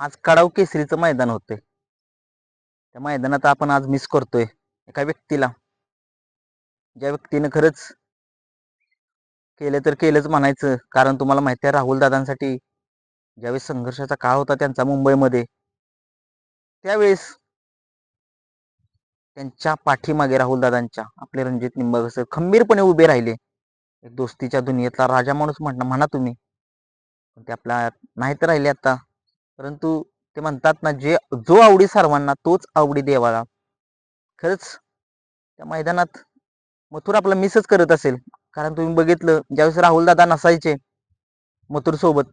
आज कडाव केसरीचं मैदान होतंय. त्या मैदानात आपण आज मिस करतोय एका व्यक्तीला. ज्या व्यक्तीनं खरंच केलं तर केलंच म्हणायचं. कारण तुम्हाला माहिती आहे राहुल दादांसाठी ज्यावेळेस संघर्षाचा काळ होता त्यांचा मुंबईमध्ये त्यावेळेस त्यांच्या पाठीमागे राहुल दादांच्या आपले रणजित निंबाळकर खंबीरपणे उभे राहिले. एक दोस्तीच्या दुनियेतला राजा माणूस म्हणणं म्हणा तुम्ही. पण ते आपल्या नाही तर राहिले आता. परंतु ते म्हणतात ना जे जो आवडी सर्वांना तोच आवडी देवाला. खरंच त्या मैदानात मथुर आपला मिसच करत असेल. कारण तुम्ही बघितलं ज्यावेळेस राहुल दादा नसायचे मथुर सोबत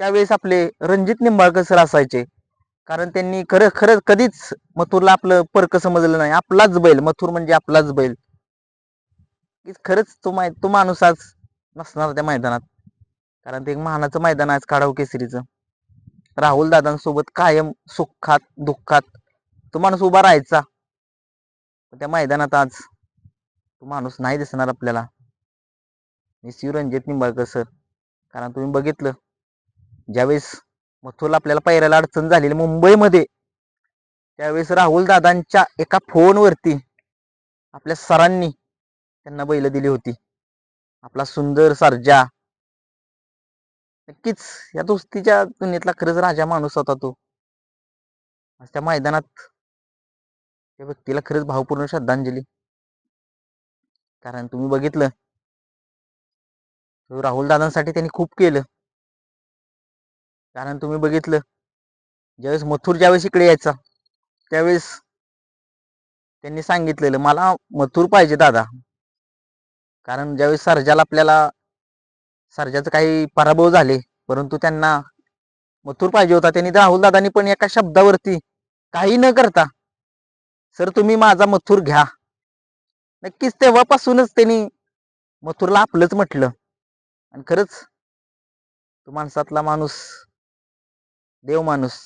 त्यावेळेस आपले रणजित निंबाळकर सर असायचे. कारण त्यांनी खरं खरं कधीच मथुरला आपलं परक समजलं नाही. आपलाच बैल मथुर म्हणजे आपलाच बैल. खरंच तो माय तो माणूस आज नसणार त्या मैदानात. कारण ते एक महानाचं मैदान आहे आज काढाव केसरीचं. राहुल दादांसोबत कायम सुखात दुःखात तो माणूस उभा राहायचा. त्या मैदानात आज तो माणूस नाही दिसणार आपल्याला. मी शिवरंजित रणजित निंबाळकर सर कारण तुम्ही बघितलं ज्यावेळेस मथुरला आपल्याला पायऱ्याला अडचण झालेली मुंबईमध्ये त्यावेळेस राहुल दादांच्या एका फोनवरती आपल्या सरांनी त्यांना बैल दिली होती. आपला सुंदर सरजा नक्कीच. या दोस्तीच्या दुनियेतला खरंच राजा माणूस होता तो. आज त्या मैदानात त्या व्यक्तीला खरंच भावपूर्ण श्रद्धांजली. कारण तुम्ही बघितलं राहुल दादांसाठी त्यांनी खूप केलं. कारण तुम्ही बघितलं ज्यावेळेस मथुर ज्यावेळेस इकडे यायचा त्यावेळेस त्यांनी सांगितलेलं मला मथुर पाहिजे दादा. कारण ज्यावेळेस सरजाला आपल्याला सर्जाचं काही पराभव झाले परंतु त्यांना मथुर पाहिजे होता. त्यांनी राहुल दादानी पण एका शब्दावरती काही न करता सर तुम्ही माझा मथुर घ्या. नक्कीच तेव्हापासूनच त्यांनी मथुरला आपलंच म्हटलं. आणि खरंच तो माणसातला माणूस देव माणूस.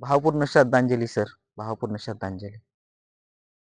भावपूर्ण श्रद्धांजली सर. भावपूर्ण श्रद्धांजली.